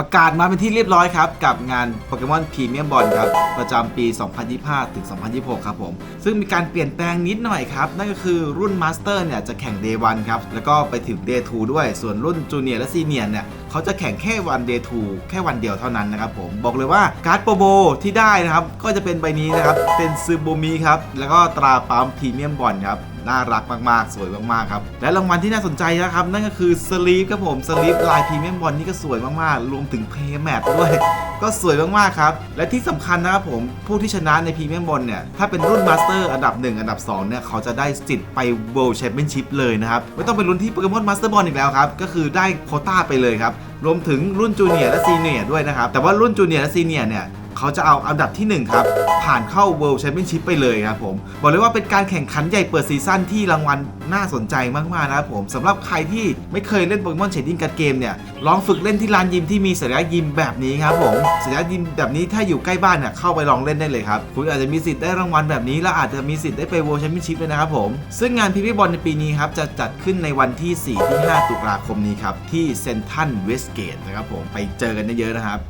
ประกาศมาเป็นที่เรียบร้อยครับ กับงานโปเกมอนพรีเมียมบอลครับ ประจำปี 2025 ถึง 2026 ครับผม ซึ่งมีการเปลี่ยนแปลงนิดหน่อยครับ นั่นก็คือรุ่นมาสเตอร์เนี่ยจะแข่ง Day 1 ครับ แล้วก็ไปถึง Day 2 ด้วย ส่วนรุ่นจูเนียร์และซีเนียร์เนี่ย เขาจะแข่งแค่วัน Day 2แค่วันเดียวเท่านั้นนะครับผมบอกเลยว่าการ์ดโปรโบที่ได้นะครับก็จะเป็นใบนี้นะครับเป็นซึโบมิครับแล้วก็ตราปั๊มพรีเมียมบอลครับน่ารักมากๆ สวยมากๆครับ และรางวัลที่น่าสนใจนะครับ นั่นก็คือสลีปครับผมสลีปลายพรีเมียมบอลนี่ก็สวยมากๆ รวมถึงเพย์แมทด้วย ก็สวยมากๆครับ และที่สำคัญนะครับผมผู้ที่ชนะในพรีเมียมบอลเนี่ย ถ้าเป็นรุ่นมาสเตอร์อันดับ 1 อันดับ 2 เนี่ย เขาจะได้สิทธิ์ไป World Championship เลยนะครับ ไม่ต้องไปลุ้นที่โปเกมอนมาสเตอร์บอลอีกแล้วครับ ก็คือได้โคต้าไปเลยครับรวมถึงรุ่นจูเนียร์และซีเนียร์ด้วยนะครับ แต่ว่ารุ่นจูเนียร์และซีเนียร์เนี่ย เขาจะเอาอันดับที่ 1 ครับ ผ่านเข้า World Championship ไปเลยครับผม บอกเลยว่าเป็นการแข่งขันใหญ่เปิดซีซั่นที่รางวัลน่าสนใจมากๆนะครับผมสำหรับใครที่ไม่เคยเล่นโปเกมอนเชดดิ้งการ์ดเกมเนี่ยลองฝึกเล่นที่ร้านยิมที่มีสัญลักษณ์ยิมแบบนี้ครับผมสัญลักษณ์ยิมแบบนี้ถ้าอยู่ใกล้บ้านเนี่ยเข้าไปลองเล่นได้เลยครับคุณอาจจะมีสิทธิ์ได้รางวัลแบบนี้และอาจจะมีสิทธิ์ได้ไป World Championship เลยนะครับผมซึ่งงานพีพีบอลในปีนี้ครับจะจัดขึ้นในวันที่4ที่5ตุลาคมนี้ครับที่เซนทันเวสเกตนะครับผมไปเจอกันเยอะๆนะครับ